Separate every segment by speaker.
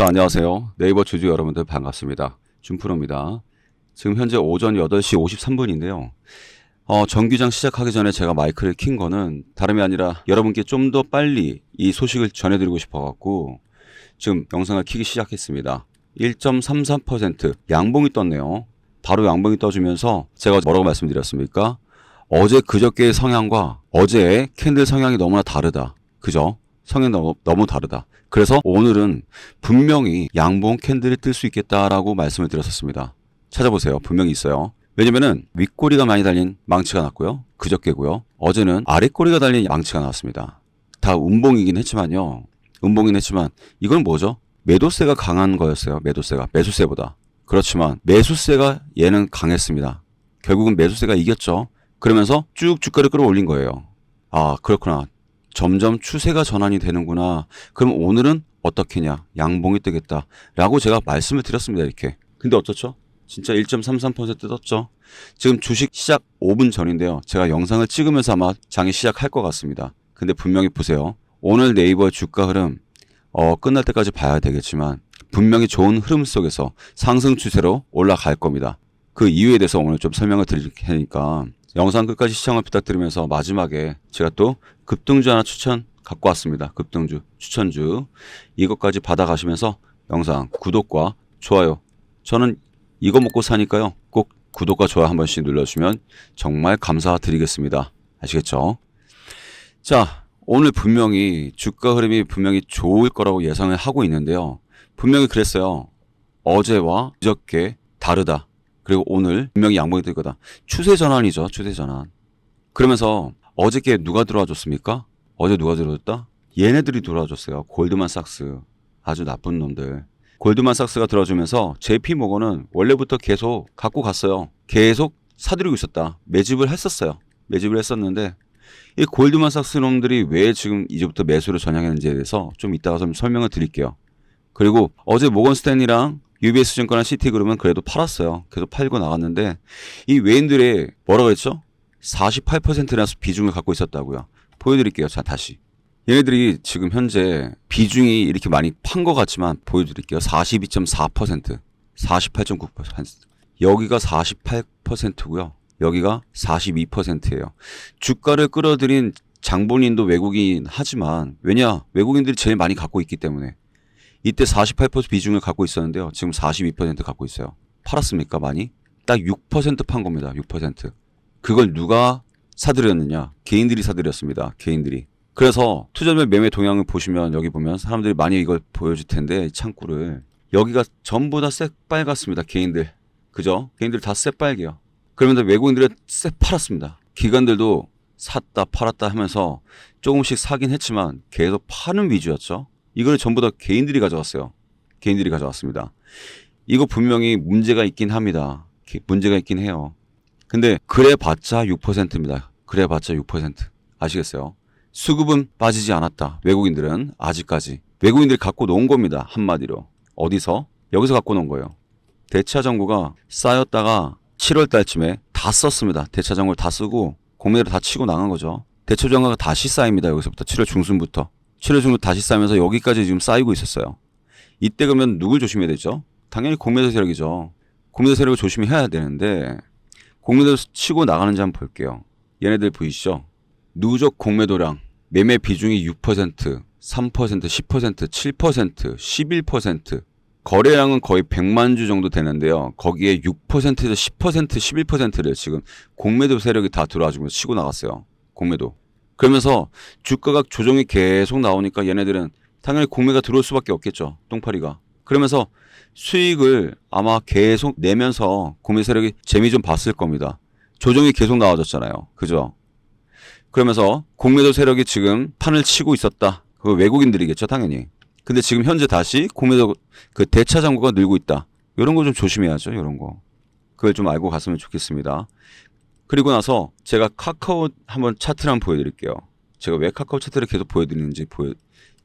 Speaker 1: 자, 안녕하세요. 네이버 주주 여러분들 반갑습니다. 준프로입니다. 지금 현재 오전 8시 53분인데요. 어, 정규장 시작하기 전에 제가 마이크를 킨 거는 다름이 아니라 여러분께 좀 더 빨리 이 소식을 전해드리고 싶어갖고 지금 영상을 키기 시작했습니다. 1.33% 양봉이 떴네요. 바로 양봉이 떠주면서 제가 뭐라고 말씀드렸습니까? 어제 그저께의 성향과 어제의 캔들 성향이 너무나 다르다. 그죠? 성향 너무, 너무 다르다. 그래서 오늘은 분명히 양봉 캔들이 뜰 수 있겠다라고 말씀을 드렸었습니다. 찾아보세요. 분명히 있어요. 왜냐면은 윗꼬리가 많이 달린 망치가 났고요. 그저께고요. 어제는 아랫꼬리가 달린 망치가 나왔습니다. 다 음봉이긴 했지만요. 음봉이긴 했지만 이건 뭐죠? 매도세가 강한 거였어요. 매도세가 매수세보다. 그렇지만 매수세가 얘는 강했습니다. 결국은 매수세가 이겼죠. 그러면서 쭉 주가를 끌어올린 거예요. 아 그렇구나. 점점 추세가 전환이 되는구나. 그럼 오늘은 어떻게냐? 양봉이 뜨겠다. 라고 제가 말씀을 드렸습니다. 이렇게. 근데 어떻죠? 진짜 1.33% 떴죠. 지금 주식 시작 5분 전인데요. 제가 영상을 찍으면서 아마 장이 시작할 것 같습니다. 근데 분명히 보세요. 오늘 네이버의 주가 흐름 어, 끝날 때까지 봐야 되겠지만 분명히 좋은 흐름 속에서 상승 추세로 올라갈 겁니다. 그 이유에 대해서 오늘 좀 설명을 드릴 테니까 영상 끝까지 시청을 부탁드리면서 마지막에 제가 또 급등주 하나 추천 갖고 왔습니다. 급등주 추천주 이것까지 받아가시면서 영상 구독과 좋아요 저는 이거 먹고 사니까요. 꼭 구독과 좋아요 한 번씩 눌러주시면 정말 감사드리겠습니다. 아시겠죠? 자, 오늘 분명히 주가 흐름이 분명히 좋을 거라고 예상을 하고 있는데요. 분명히 그랬어요. 어제와 그저께 다르다. 그리고 오늘 분명히 양봉이 뜰 거다. 추세 전환이죠. 추세 전환. 그러면서 어저께 누가 들어와 줬습니까? 어제 누가 들어왔다? 얘네들이 들어와 줬어요. 골드만삭스. 아주 나쁜 놈들. 골드만삭스가 들어주면서 JP 모건은 원래부터 계속 갖고 갔어요. 계속 사들이고 있었다. 매집을 했었어요. 매집을 했었는데 이 골드만삭스 놈들이 왜 지금 이제부터 매수를 전향했는지에 대해서 좀 이따가 좀 설명을 드릴게요. 그리고 어제 모건 스탠이랑 UBS 증권이랑 시티그룹은 그래도 팔았어요. 계속 팔고 나갔는데 이 외인들의 뭐라 그랬죠? 48%나 비중을 갖고 있었다고요. 보여드릴게요. 자 다시. 얘네들이 지금 현재 비중이 이렇게 많이 판 것 같지만 보여드릴게요. 42.4%, 48.9%. 여기가 48%고요. 여기가 42%예요. 주가를 끌어들인 장본인도 외국인 하지만 왜냐? 외국인들이 제일 많이 갖고 있기 때문에 이때 48% 비중을 갖고 있었는데요. 지금 42% 갖고 있어요. 팔았습니까? 많이? 딱 6%판 겁니다. 6%. 그걸 누가 사들였느냐? 개인들이 사들였습니다. 개인들이. 그래서 투자별 매매 동향을 보시면 여기 보면 사람들이 많이 이걸 보여줄 텐데 이 창구를 여기가 전부 다 새빨갛습니다. 개인들. 그죠? 개인들 다 새빨개요. 그러면서 외국인들은 새 팔았습니다. 기관들도 샀다 팔았다 하면서 조금씩 사긴 했지만 계속 파는 위주였죠. 이걸 전부 다 개인들이 가져갔어요. 개인들이 가져왔습니다. 이거 분명히 문제가 있긴 합니다. 문제가 있긴 해요. 근데 그래 봤자 6%입니다. 그래 봤자 6%. 아시겠어요? 수급은 빠지지 않았다. 외국인들은 아직까지. 외국인들이 갖고 놓은 겁니다. 한마디로. 어디서? 여기서 갖고 놓은 거예요. 대차 정구가 쌓였다가 7월 달쯤에 다 썼습니다. 대차 정구를 다 쓰고 공매를 다 치고 나간 거죠. 대차 정구가 다시 쌓입니다. 여기서부터 7월 중순부터. 7월 중순 다시 쌓이면서 여기까지 지금 쌓이고 있었어요. 이때 그러면 누굴 조심해야 되죠? 당연히 공매도 세력이죠. 공매도 세력을 조심해야 되는데 공매도 치고 나가는지 한번 볼게요. 얘네들 보이시죠? 누적 공매도량 매매 비중이 6%, 3%, 10%, 7%, 11% 거래량은 거의 100만 주 정도 되는데요. 거기에 6%에서 10%, 11%를 지금 공매도 세력이 다 들어와주고 치고 나갔어요. 공매도. 그러면서 주가가 조정이 계속 나오니까 얘네들은 당연히 공매가 들어올 수밖에 없겠죠. 똥파리가. 그러면서 수익을 아마 계속 내면서 공매 세력이 재미 좀 봤을 겁니다. 조정이 계속 나와졌잖아요. 그죠? 그러면서 공매도 세력이 지금 판을 치고 있었다. 그 외국인들이겠죠, 당연히. 근데 지금 현재 다시 공매도 그 대차 잔고가 늘고 있다. 이런 거 좀 조심해야죠, 이런 거. 그걸 좀 알고 갔으면 좋겠습니다. 그리고 나서 제가 카카오 한번 차트를 한번 보여드릴게요. 제가 왜 카카오 차트를 계속 보여드리는지 보여,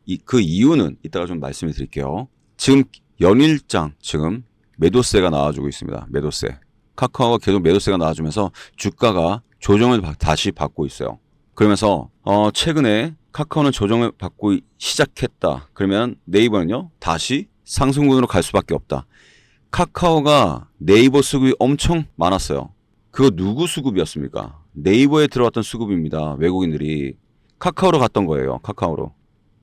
Speaker 1: 이, 그 이유는 이따가 좀 말씀을 드릴게요. 지금 연일장 지금 매도세가 나와주고 있습니다. 매도세. 카카오가 계속 매도세가 나와주면서 주가가 조정을 다시 받고 있어요. 그러면서 어 최근에 카카오는 조정을 받고 시작했다. 그러면 네이버는요 다시 상승분으로 갈 수밖에 없다. 카카오가 네이버 수급이 엄청 많았어요. 그거 누구 수급이었습니까? 네이버에 들어왔던 수급입니다. 외국인들이 카카오로 갔던 거예요. 카카오로.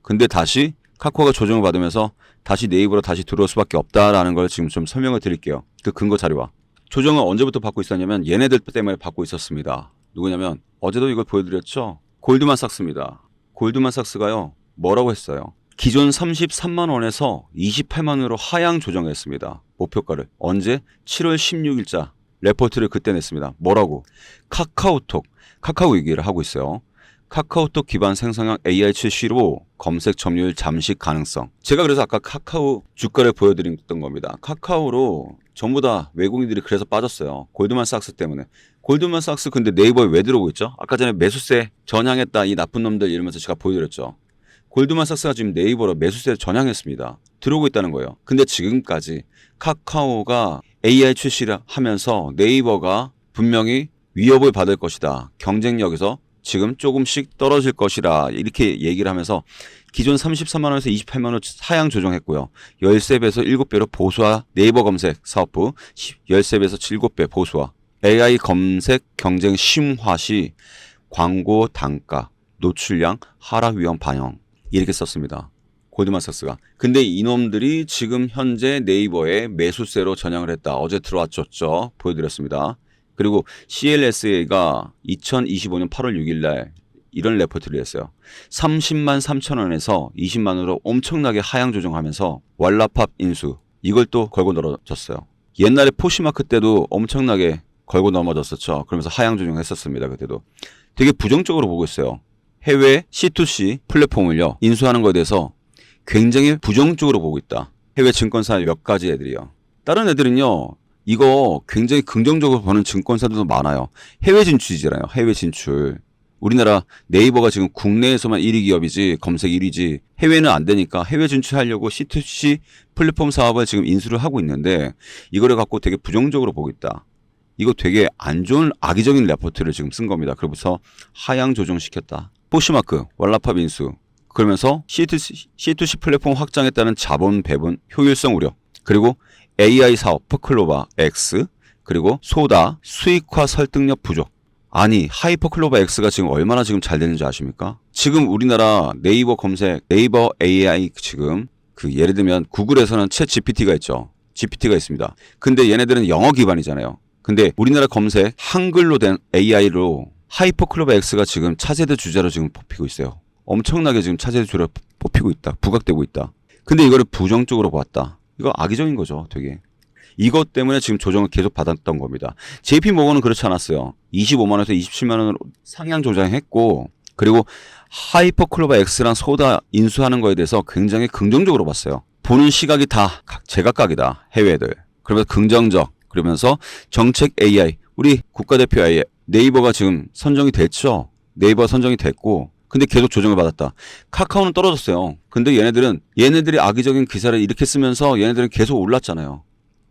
Speaker 1: 근데 다시 카카오가 조정을 받으면서 다시 네이버로 다시 들어올 수밖에 없다라는 걸 지금 좀 설명을 드릴게요. 그 근거 자료와. 조정을 언제부터 받고 있었냐면 얘네들 때문에 받고 있었습니다. 누구냐면 어제도 이걸 보여드렸죠. 골드만삭스입니다. 골드만삭스가요. 뭐라고 했어요? 기존 33만 원에서 28만 원으로 하향 조정했습니다. 목표가를 언제? 7월 16일자 레포트를 그때 냈습니다. 뭐라고? 카카오톡, 카카오 얘기를 하고 있어요. 카카오톡 기반 생성형 AI 출시로 검색 점유율 잠식 가능성. 제가 그래서 아까 카카오 주가를 보여드렸던 겁니다. 카카오로 전부 다 외국인들이 그래서 빠졌어요. 골드만삭스 때문에. 골드만삭스 근데 네이버에 왜 들어오고 있죠? 아까 전에 매수세 전향했다 이 나쁜 놈들 이러면서 제가 보여드렸죠. 골드만삭스가 지금 네이버로 매수세를 전향했습니다. 들어오고 있다는 거예요. 근데 지금까지 카카오가 AI 출시를 하면서 네이버가 분명히 위협을 받을 것이다. 경쟁력에서 지금 조금씩 떨어질 것이라 이렇게 얘기를 하면서 기존 33만 원에서 28만 원 하향 조정했고요. 13배에서 7배로 보수화 네이버 검색 사업부 13배에서 7배 보수화 AI 검색 경쟁 심화 시 광고 단가 노출량 하락 위험 반영 이렇게 썼습니다. 골드만삭스가. 근데 이놈들이 지금 현재 네이버에 매수세로 전향을 했다. 어제 들어왔죠. 보여드렸습니다. 그리고 CLSA가 2025년 8월 6일 날 이런 레포트를 했어요. 30만 3천 원에서 20만 원으로 엄청나게 하향 조정하면서 왈라팝 인수 이걸 또 걸고 넘어졌어요. 옛날에 포시마크 때도 엄청나게 걸고 넘어졌었죠. 그러면서 하향 조정했었습니다. 그때도 되게 부정적으로 보고 있어요. 해외 C2C 플랫폼을요 인수하는 것에 대해서 굉장히 부정적으로 보고 있다. 해외 증권사 몇 가지 애들이요. 다른 애들은요 이거 굉장히 긍정적으로 보는 증권사들도 많아요. 해외 진출이잖아요. 해외 진출. 우리나라 네이버가 지금 국내에서만 1위 기업이지 검색 1위지 해외는 안 되니까 해외 진출하려고 C2C 플랫폼 사업을 지금 인수를 하고 있는데 이거를 갖고 되게 부정적으로 보고 있다. 이거 되게 안 좋은 악의적인 레포트를 지금 쓴 겁니다. 그러면서 하향 조정시켰다. 포시마크, 왈라팝 인수. 그러면서 C2C, C2C 플랫폼 확장에 따른 자본 배분 효율성 우려. 그리고 AI 사업 퍼클로바 X 그리고 소다 수익화 설득력 부족. 아니 하이퍼클로바 X가 지금 얼마나 지금 잘 되는지 아십니까? 지금 우리나라 네이버 검색 네이버 AI 지금 그 예를 들면 구글에서는 챗 GPT가 있죠. GPT가 있습니다. 근데 얘네들은 영어 기반이잖아요. 근데 우리나라 검색 한글로 된 AI로 하이퍼클로바 X가 지금 차세대 주자로 지금 뽑히고 있어요. 엄청나게 지금 차세대 주자로 뽑히고 있다. 부각되고 있다. 근데 이거를 부정적으로 봤다. 이거 악의적인 거죠, 되게. 이것 때문에 지금 조정을 계속 받았던 겁니다. JP 모건은 그렇지 않았어요. 25만 원에서 27만 원으로 상향 조정했고 그리고 하이퍼클로바 X랑 소다 인수하는 거에 대해서 굉장히 긍정적으로 봤어요. 보는 시각이 다 각- 제각각이다. 해외들. 그러면서 긍정적. 그러면서 정책 AI. 우리 국가대표 AI. 네이버가 지금 선정이 됐죠. 네이버 선정이 됐고 근데 계속 조정을 받았다. 카카오는 떨어졌어요. 근데 얘네들은 얘네들이 악의적인 기사를 이렇게 쓰면서 얘네들은 계속 올랐잖아요.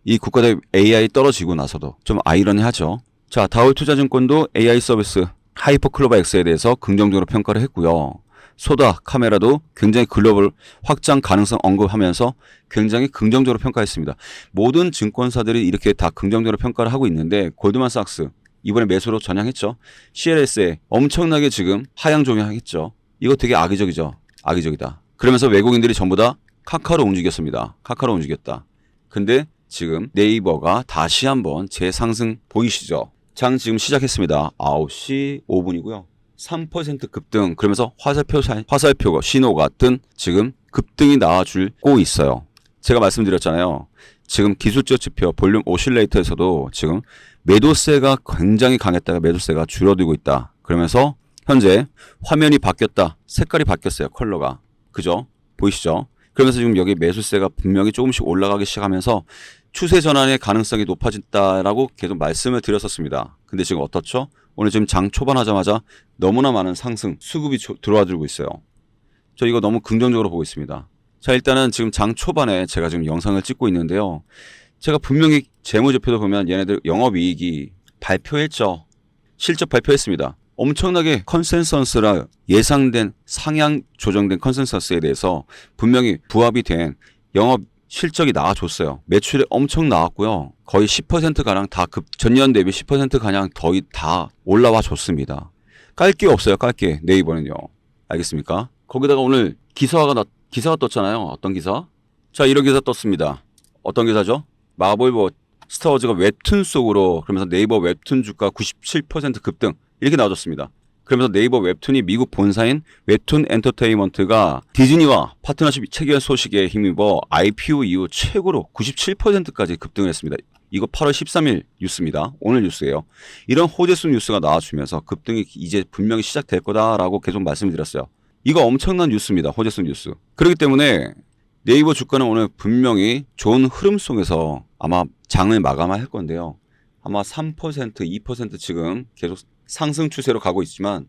Speaker 1: 이 국가대 AI 떨어지고 나서도 좀 아이러니하죠. 자, 다울투자증권도 AI 서비스 하이퍼클로바 X에 대해서 긍정적으로 평가를 했고요. 소다 카메라도 굉장히 글로벌 확장 가능성 언급하면서 굉장히 긍정적으로 평가했습니다. 모든 증권사들이 이렇게 다 긍정적으로 평가를 하고 있는데 골드만삭스 이번에 매수로 전향했죠. CLS에 엄청나게 지금 하향 조정했죠. 이거 되게 악의적이죠. 악의적이다. 그러면서 외국인들이 전부 다 카카오로 움직였습니다. 카카오로 움직였다. 근데 지금 네이버가 다시 한번 재상승 보이시죠? 장 지금 시작했습니다. 9시 5분이고요. 3% 급등 그러면서 화살표 사- 화살표가 신호가 뜬 지금 급등이 나와주고 있어요. 제가 말씀드렸잖아요. 지금 기술적 지표 볼륨 오실레이터에서도 지금 매도세가 굉장히 강했다가 매도세가 줄어들고 있다. 그러면서 현재 화면이 바뀌었다. 색깔이 바뀌었어요. 컬러가. 그죠? 보이시죠? 그러면서 지금 여기 매수세가 분명히 조금씩 올라가기 시작하면서 추세 전환의 가능성이 높아진다라고 계속 말씀을 드렸었습니다. 근데 지금 어떻죠? 오늘 지금 장 초반 하자마자 너무나 많은 상승, 수급이 조- 들어와 들고 있어요. 저 이거 너무 긍정적으로 보고 있습니다. 자, 일단은 지금 장 초반에 제가 지금 영상을 찍고 있는데요. 제가 분명히 재무제표도 보면 얘네들 영업이익이 발표했죠. 실적 발표했습니다. 엄청나게 컨센서스라 예상된 상향 조정된 컨센서스에 대해서 분명히 부합이 된 영업 실적이 나와줬어요. 매출이 엄청 나왔고요. 거의 10%가량 다 급, 전년 대비 10%가량 거의 다 올라와 줬습니다. 깔 게 없어요. 깔 게. 네이버는요. 알겠습니까? 거기다가 오늘 기사가 나, 기사가 떴잖아요. 어떤 기사? 자, 이런 기사 떴습니다. 어떤 기사죠? 마블버 스타워즈가 웹툰 속으로 그러면서 네이버 웹툰 주가 97% 급등 이렇게 나와줬습니다. 그러면서 네이버 웹툰이 미국 본사인 웹툰 엔터테인먼트가 디즈니와 파트너십 체결 소식에 힘입어 IPO 이후 최고로 97%까지 급등을 했습니다. 이거 8월 13일 뉴스입니다. 오늘 뉴스예요. 이런 호재수 뉴스가 나와주면서 급등이 이제 분명히 시작될 거다라고 계속 말씀을 드렸어요. 이거 엄청난 뉴스입니다. 호재수 뉴스. 그렇기 때문에 네이버 주가는 오늘 분명히 좋은 흐름 속에서 아마 장을 마감할 건데요. 아마 3%, 2% 지금 계속 상승 추세로 가고 있지만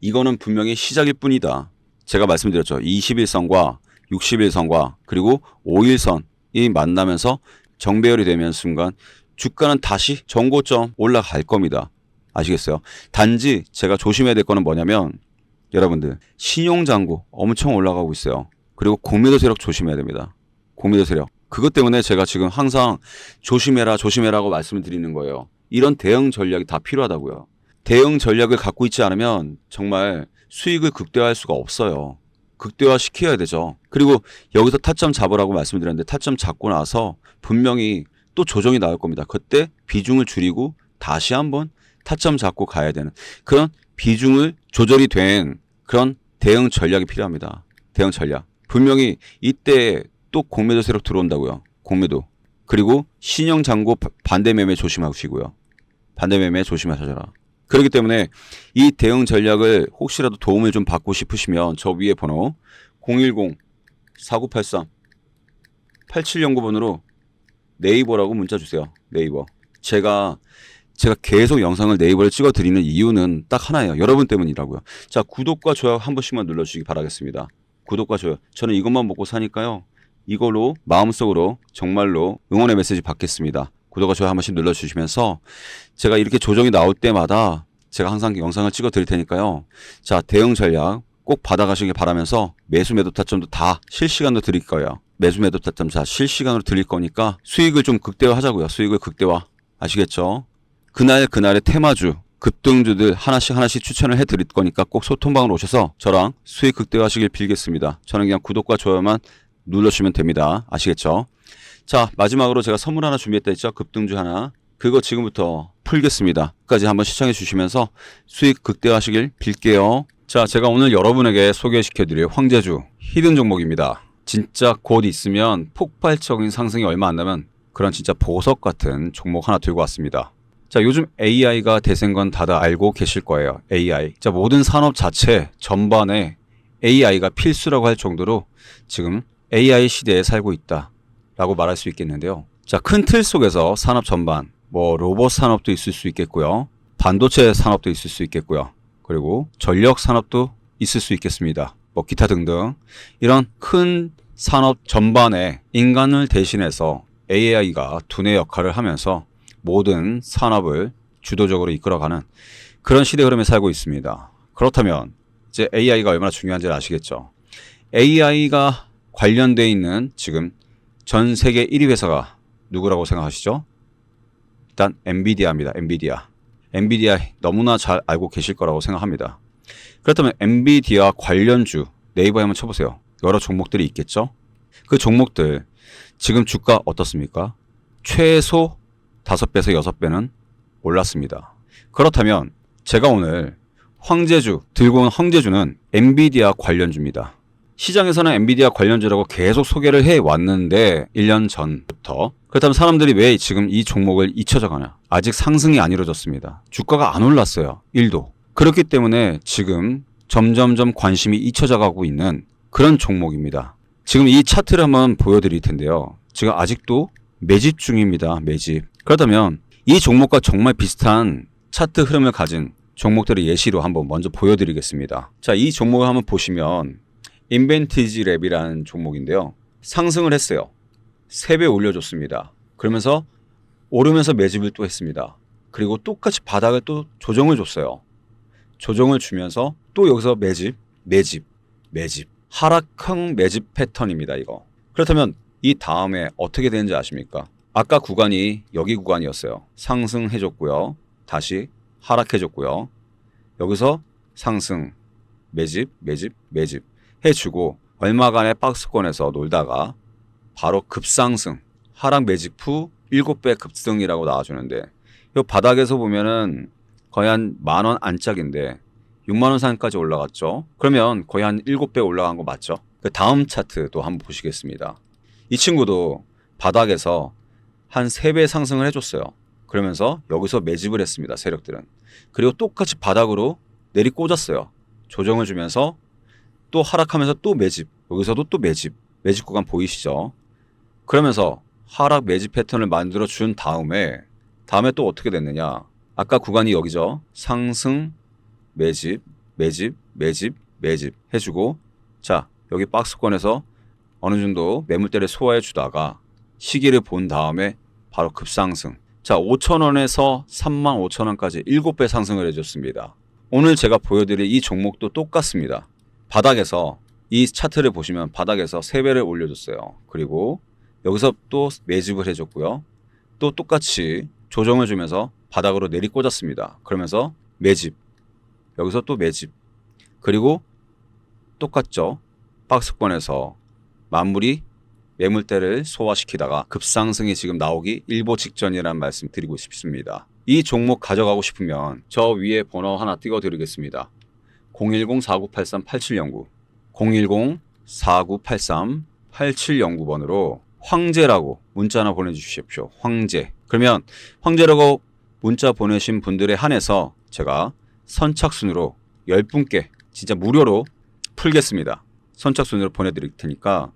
Speaker 1: 이거는 분명히 시작일 뿐이다. 제가 말씀드렸죠. 21선과 61선과 그리고 5일선이 만나면서 정배열이 되면 순간 주가는 다시 정고점 올라갈 겁니다. 아시겠어요? 단지 제가 조심해야 될 거는 뭐냐면 여러분들 신용장고 엄청 올라가고 있어요. 그리고 공매도 세력 조심해야 됩니다. 공매도 세력. 그것 때문에 제가 지금 항상 조심해라 조심해라고 말씀을 드리는 거예요. 이런 대응 전략이 다 필요하다고요. 대응 전략을 갖고 있지 않으면 정말 수익을 극대화할 수가 없어요. 극대화 시켜야 되죠. 그리고 여기서 타점 잡으라고 말씀드렸는데 타점 잡고 나서 분명히 또 조정이 나올 겁니다. 그때 비중을 줄이고 다시 한번 타점 잡고 가야 되는 그런 비중을 조절이 된 그런 대응 전략이 필요합니다. 대응 전략. 분명히 이때 또 공매도 세력 들어온다고요. 공매도. 그리고 신형 잔고 반대 매매 조심하시고요. 반대 매매 조심하셔라. 그렇기 때문에 이 대응 전략을 혹시라도 도움을 좀 받고 싶으시면 저 위에 번호 010-4983 8709번으로 네이버라고 문자 주세요. 네이버. 제가 제가 계속 영상을 네이버에 찍어 드리는 이유는 딱 하나예요. 여러분 때문이라고요. 자, 구독과 좋아요 한 번씩만 눌러 주시기 바라겠습니다. 구독과 좋아요. 저는 이것만 먹고 사니까요. 이걸로 마음속으로 정말로 응원의 메시지 받겠습니다. 구독과 좋아요 한 번씩 눌러 주시면서 제가 이렇게 조정이 나올 때마다 제가 항상 영상을 찍어 드릴 테니까요. 자, 대응 전략 꼭 받아가시길 바라면서 매수 매도 타점도 다 실시간으로 드릴 거예요. 매수 매도 타점 다 실시간으로 드릴 거니까 수익을 좀 극대화 하자고요. 수익을 극대화. 아시겠죠? 그날 그날의 테마주 급등주들 하나씩 하나씩 추천을 해드릴 거니까 꼭 소통방으로 오셔서 저랑 수익 극대화하시길 빌겠습니다. 저는 그냥 구독과 좋아요만 눌러주시면 됩니다. 아시겠죠? 자 마지막으로 제가 선물 하나 준비했다 했죠? 급등주 하나. 그거 지금부터 풀겠습니다. 끝까지 한번 시청해 주시면서 수익 극대화하시길 빌게요. 자 제가 오늘 여러분에게 소개시켜 드릴 황제주 히든 종목입니다. 진짜 곧 있으면 폭발적인 상승이 얼마 안 나면 그런 진짜 보석 같은 종목 하나 들고 왔습니다. 자, 요즘 AI가 대세인 건 다들 알고 계실 거예요. AI. 자, 모든 산업 자체 전반에 AI가 필수라고 할 정도로 지금 AI 시대에 살고 있다. 라고 말할 수 있겠는데요. 자, 큰 틀 속에서 산업 전반, 뭐 로봇 산업도 있을 수 있겠고요. 반도체 산업도 있을 수 있겠고요. 그리고 전력 산업도 있을 수 있겠습니다. 뭐 기타 등등. 이런 큰 산업 전반에 인간을 대신해서 AI가 두뇌 역할을 하면서 모든 산업을 주도적으로 이끌어가는 그런 시대 흐름에 살고 있습니다. 그렇다면 이제 AI가 얼마나 중요한지 아시겠죠? AI가 관련돼 있는 지금 전 세계 1위 회사가 누구라고 생각하시죠? 일단 엔비디아입니다. 엔비디아. 엔비디아 너무나 잘 알고 계실 거라고 생각합니다. 그렇다면 엔비디아 관련주 네이버에 한번 쳐보세요. 여러 종목들이 있겠죠? 그 종목들 지금 주가 어떻습니까? 최소 5배에서 6배는 올랐습니다. 그렇다면 제가 오늘 황제주 들고 온 황제주는 엔비디아 관련주입니다. 시장에서는 엔비디아 관련주라고 계속 소개를 해 왔는데 1년 전부터 그렇다면 사람들이 왜 지금 이 종목을 잊혀져 가냐? 아직 상승이 안 이루어졌습니다. 주가가 안 올랐어요. 1도. 그렇기 때문에 지금 점점점 관심이 잊혀져 가고 있는 그런 종목입니다. 지금 이 차트를 한번 보여드릴 텐데요. 지금 아직도 매집 중입니다. 매집. 그렇다면 이 종목과 정말 비슷한 차트 흐름을 가진 종목들의 예시로 한번 먼저 보여드리겠습니다. 자, 이 종목을 한번 보시면 인벤티지 랩이라는 종목인데요. 상승을 했어요. 3배 올려줬습니다. 그러면서 오르면서 매집을 또 했습니다. 그리고 똑같이 바닥을 또 조정을 줬어요. 조정을 주면서 또 여기서 매집, 매집, 매집. 하락형 매집 패턴입니다, 이거. 그렇다면 이 다음에 어떻게 되는지 아십니까? 아까 구간이 여기 구간이었어요. 상승해줬고요. 다시 하락해줬고요. 여기서 상승, 매집, 매집, 매집 해주고 얼마간의 박스권에서 놀다가 바로 급상승, 하락 매집 후 7배 급등이라고 나와주는데 이 바닥에서 보면은 거의 한 만 원 안짝인데 6만 원 선까지 올라갔죠. 그러면 거의 한 7배 올라간 거 맞죠? 그 다음 차트도 한번 보시겠습니다. 이 친구도 바닥에서 한 3배 상승을 해줬어요. 그러면서 여기서 매집을 했습니다. 세력들은. 그리고 똑같이 바닥으로 내리 꽂았어요. 조정을 주면서 또 하락하면서 또 매집. 여기서도 또 매집. 매집 구간 보이시죠? 그러면서 하락 매집 패턴을 만들어 준 다음에 다음에 또 어떻게 됐느냐? 아까 구간이 여기죠. 상승, 매집, 매집, 매집, 매집 해주고 자 여기 박스권에서 어느 정도 매물대를 소화해 주다가 시기를 본 다음에 바로 급상승. 자 5천 원에서 3만 5천 원까지 7배 상승을 해줬습니다. 오늘 제가 보여드릴 이 종목도 똑같습니다. 바닥에서 이 차트를 보시면 바닥에서 3배를 올려줬어요. 그리고 여기서 또 매집을 해줬고요. 또 똑같이 조정을 주면서 바닥으로 내리 꽂았습니다. 그러면서 매집. 여기서 또 매집. 그리고 똑같죠. 박스권에서 만물이 매물대를 소화시키다가 급상승이 지금 나오기 일보 직전이라는 말씀 드리고 싶습니다. 이 종목 가져가고 싶으면 저 위에 번호 하나 띄워 드리겠습니다. 010-4983-8709 010-4983-8709번으로 황제라고 문자 하나 보내주십시오. 황제. 그러면 황제라고 문자 보내신 분들에 한해서 제가 선착순으로 10분께 진짜 무료로 풀겠습니다. 선착순으로 보내드릴 테니까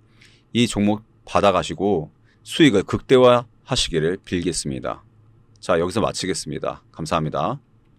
Speaker 1: 이 종목 받아가시고 수익을 극대화 하시기를 빌겠습니다. 자, 여기서 마치겠습니다. 감사합니다.